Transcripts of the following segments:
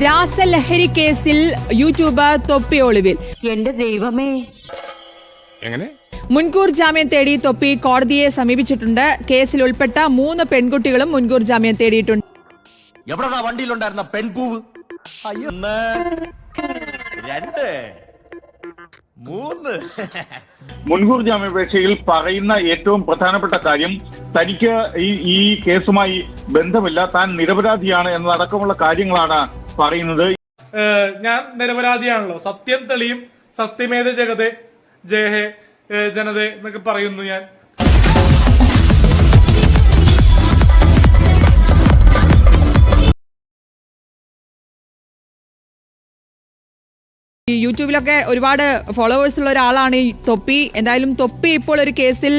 രാസലഹരി കേസിൽ യൂട്യൂബർ തൊപ്പി ഒളിവിൽ. എന്റെ ദൈവമേ. എങ്ങനെ? മുൻകൂർ ജാമ്യം തേടി തൊപ്പി കോടതിയെ സമീപിച്ചിട്ടുണ്ട്. കേസിൽ ഉൾപ്പെട്ട മൂന്ന് പെൺകുട്ടികളും മുൻകൂർ ജാമ്യം തേടിയിട്ടുണ്ട്. എവിടെടാ വണ്ടിയിലുണ്ടായിരുന്ന പെൺപൂവ് അയ്യോ. രണ്ട് മൂന്ന്. മുൻകൂർ ജാമ്യാപേക്ഷയിൽ പറയുന്ന ഏറ്റവും പ്രധാനപ്പെട്ട കാര്യം തനിക്ക് ഈ ഈ കേസുമായി ബന്ധമില്ല താൻ നിരപരാധിയാണ് എന്നതടക്കമുള്ള കാര്യങ്ങളാണ് പറയുന്നത് ഞാൻ നിരപരാധിയാണല്ലോ. സത്യം തെളിയും സത്യമേത ജഗതെ ജയഹേ ജനത എന്നൊക്കെ പറയുന്നു ഞാൻ. ഈ യൂട്യൂബിലൊക്കെ ഒരുപാട് ഫോളോവേഴ്സ് ഉള്ള ഒരാളാണ് ഈ തൊപ്പി. എന്തായാലും തൊപ്പി ഇപ്പോൾ ഒരു കേസിൽ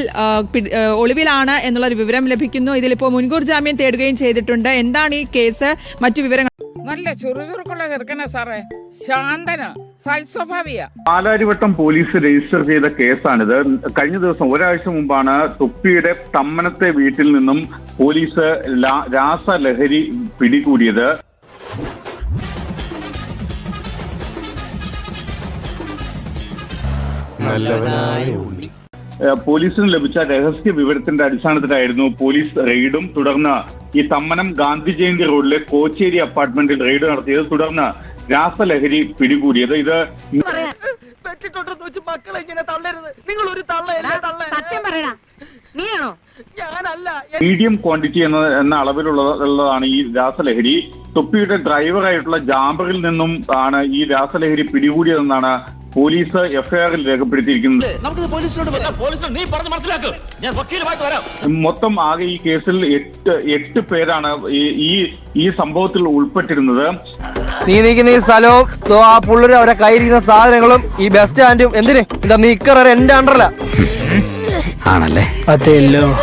ഒളിവിലാണ് എന്നുള്ള ഒരു വിവരം ലഭിക്കുന്നു. ഇതിലിപ്പോൾ മുൻകൂർ ജാമ്യം തേടുകയും ചെയ്തിട്ടുണ്ട്. എന്താണ് ഈ കേസ്? മറ്റു വിവരങ്ങൾ നല്ല ചുറുചുറുക്കുള്ള ചെറുക്കന സാറേ. ശാന്തന സൽസ്വഭാവിയ. പാലാരിവട്ടം പോലീസ് രജിസ്റ്റർ ചെയ്ത കേസാണിത്. കഴിഞ്ഞ ദിവസം ഒരാഴ്ച മുമ്പാണ് തൊപ്പിയുടെ തമ്മനത്തെ വീട്ടിൽ നിന്നും പോലീസ് രാസലഹരി പിടികൂടിയത്. ഏഹ് പോലീസിന് ലഭിച്ച രഹസ്യ വിവരത്തിന്റെ അടിസ്ഥാനത്തിലായിരുന്നു പോലീസ് റെയ്ഡും തുടർന്ന് ഈ തമ്മനം ഗാന്ധി ജയന്തി റോഡിലെ കോച്ചേരി അപ്പാർട്ട്മെന്റിൽ റെയ്ഡ് നടത്തിയത് തുടർന്ന് രാസലഹരി പിടികൂടിയത്. ഇത് മീഡിയം ക്വാണ്ടിറ്റി എന്ന എന്ന അളവിലുള്ളതാണ് ഉള്ളതാണ് ഈ രാസലഹരി. തൊപ്പിയുടെ ഡ്രൈവറായിട്ടുള്ള ജാമ്പറിൽ നിന്നും ആണ് ഈ രാസലഹരി പിടികൂടിയതെന്നാണ് പോലീസ് എഫ്ഐആറിൽ രേഖപ്പെടുത്തിയിരിക്കുന്നത് നമുക്കിത് പോലീസിനോട് പറയാം പോലീസിനോട് നീ പറഞ്ഞ് മനസ്സിലാക്ക്. ഞാൻ വക്കീലുമായിട്ട് വരാം. മൊത്തം ആകെ ഈ കേസിൽ എട്ട് എട്ട് പേരാണ് ഈ- ഈ സംഭവത്തിൽ ഉൾപ്പെട്ടിരുന്നത്. നീ നീക്കുന്ന ഈ സ്ഥലവും ആ പുള്ളരും അവരെ കയ്യിരിക്കുന്ന സാധനങ്ങളും ഈ ബസ് സ്റ്റാൻഡും എന്തിന്? എന്താ നീക്കർ എന്റെ അണ്ടറല്ല ആണല്ലേ? അതെല്ലോ.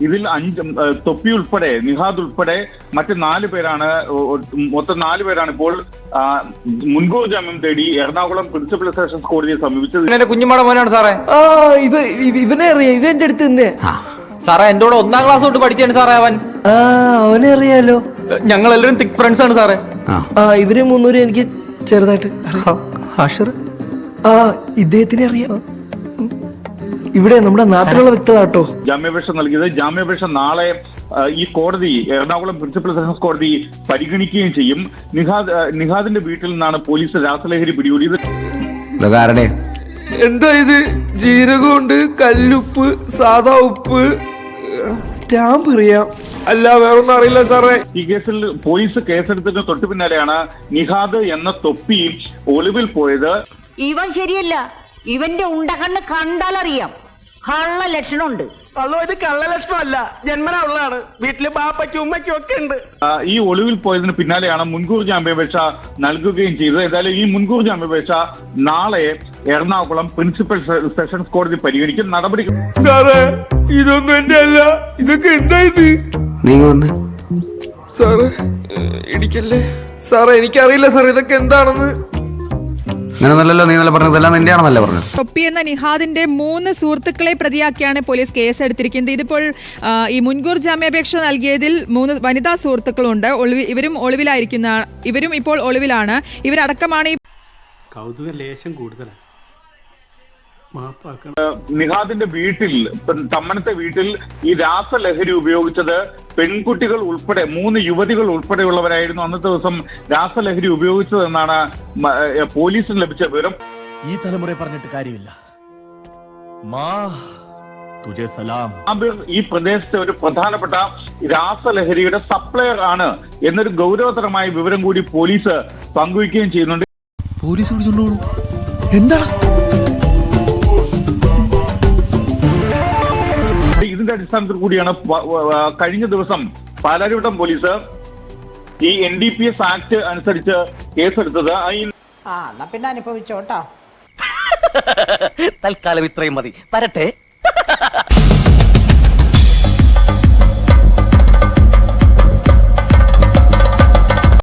ഇതിൽ അഞ്ച് തൊപ്പി ഉൾപ്പെടെ നിഹാദ് ഉൾപ്പെടെ മറ്റ് നാല് പേരാണ് മൊത്തം നാല് പേരാണ് ഇപ്പോൾ മുൻകൂർ ജാമ്യം തേടി എറണാകുളം പ്രിൻസിപ്പൽ സെഷൻസ് കോടതിയെ സമീപിച്ചത്. കുഞ്ഞുമാടെ മോനാണ് സാറേ. ആ ഇവ ഇവ- ഇവനെ അറിയാം. ഇവ എന്റെ അടുത്ത് നിന്നേ. സാറേ എന്റെ കൂടെ ഒന്നാം ക്ലാസ് തൊട്ട് പഠിച്ചാണ് സാറേ അവൻ. ആ അവനെ അറിയാലോ. ഞങ്ങൾ എല്ലാവരും തിക് ഫ്രണ്ട്സ് ആണ് സാറേ. ആ ഇവർ മൂന്നൂര് എനിക്ക് ചെറുതായിട്ട് അറിയാം. ഹാഷർ ആ ഇദ്ദേഹത്തിനെ അറിയാം. ഇവിടെ നമ്മുടെ നാട്ടിലുള്ള വ്യക്തതാട്ടോ ജാമ്യാപേക്ഷ നൽകിയത്. ജാമ്യാപേക്ഷ നാളെ ഈ കോടതി എറണാകുളം പ്രിൻസിപ്പൽ സെഷൻസ് കോടതി പരിഗണിക്കുകയും ചെയ്യും. നിഹാദ് നിഹാദിന്റെ വീട്ടിൽ നിന്നാണ് പോലീസ് രാസലഹരി പിടികൂടിയത്. എന്താ ഇത്? ജീരകമുണ്ട് കല്ലുപ്പ് സാധാ ഉപ്പ് സ്റ്റാമ്പ് അറിയാം. അല്ല വേറൊന്നും അറിയില്ല സാറേ. ഈ കേസിൽ പോലീസ് കേസെടുത്തതിന് തൊട്ടു പിന്നാലെയാണ് നിഹാദ് എന്ന തൊപ്പി ഒളിവിൽ പോയത്. ഇവൻ ശരിയല്ല. ഇവന്റെ ഉണ്ടകണ്ണ് കണ്ടാലറിയാം. കള്ള ലക്ഷണമുണ്ട് അല്ലോ ഇത് കള്ളലക്ഷണമല്ല. ജന്മനാ ഉള്ളതാണ് വീട്ടിൽ ബാപ്പയ്ക്കും ഉമ്മയ്ക്കും ഒക്കെ ഉണ്ട്. ആ, ഈ ഒളിവിൽ പോയതിന് പിന്നാലെയാണ് മുൻകൂർ ജാമ്യാപേക്ഷ നൽകുകയും ചെയ്തത്. ഏതായാലും ഈ മുൻകൂർ ജാമ്യാപേക്ഷ നാളെ എറണാകുളം പ്രിൻസിപ്പൽ സെ- സെഷൻസ് കോടതി പരിഗണിക്കും. നടപടി സാറേ ഇതൊന്നും എന്റെ അല്ല. ഇതൊക്കെ എന്താ ഇത്? നീ വന്ന്. സാറ് ഇടിക്കല്ലേ? സാറേ എനിക്കറിയില്ല സാർ ഇതൊക്കെ എന്താണെന്ന്. അങ്ങനെ നല്ലല്ലോ നീ നല്ല പറഞ്ഞത്. എല്ലാം നിന്റെയാണെന്നല്ലേ പറഞ്ഞത്. തൊപ്പി എന്ന നിഹാദിന്റെ മൂന്ന് സുഹൃത്തുക്കളെ പ്രതിയാക്കിയാണ് പോലീസ് കേസ് എടുത്തിരിക്കുന്നത്. ഇതിപ്പോൾ ആ, ഈ മുൻകൂർ ജാമ്യാപേക്ഷ നൽകിയതിൽ മൂന്ന് വനിതാ സുഹൃത്തുക്കളുണ്ട്. ഒളിവി ഇവരും ഒളിവിലായിരിക്കുന്ന ഇവരും ഇപ്പോൾ ഒളിവിലാണ്. ഇവരടക്കമാണ് ഈ കൗതുക ലേശം കൂടുതലാണ്. നിഹാദിന്റെ വീട്ടിൽ തമ്മനത്തെ വീട്ടിൽ ഈ രാസലഹരി ഉപയോഗിച്ചത് പെൺകുട്ടികൾ ഉൾപ്പെടെ മൂന്ന് യുവതികൾ ഉൾപ്പെടെയുള്ളവരായിരുന്നു അന്നത്തെ ദിവസം രാസലഹരി ഉപയോഗിച്ചതെന്നാണ് പോലീസിന് ലഭിച്ച വിവരം. ഈ തലമുറ പറഞ്ഞിട്ട് കാര്യമില്ല. മാ തുജെ സലാം. ഈ പ്രദേശത്തെ ഒരു പ്രധാനപ്പെട്ട രാസലഹരിയുടെ സപ്ലയർ ആണ് എന്നൊരു ഗൗരവതരമായ വിവരം കൂടി പോലീസ് പങ്കുവയ്ക്കുകയും ചെയ്യുന്നുണ്ട്. പോലീസ് എന്താ എന്താണ് ഇതിന്റെ അടിസ്ഥാനത്തിൽ കൂടിയാണ് കഴിഞ്ഞ ദിവസം പാലാരിവട്ടം പോലീസ് ഈ N D P S act അനുസരിച്ച് കേസെടുത്തത്. ആ എന്നാ പിന്നെ അനുഭവിച്ചോട്ടോ. തൽക്കാലം ഇത്രയും മതി. വരട്ടെ.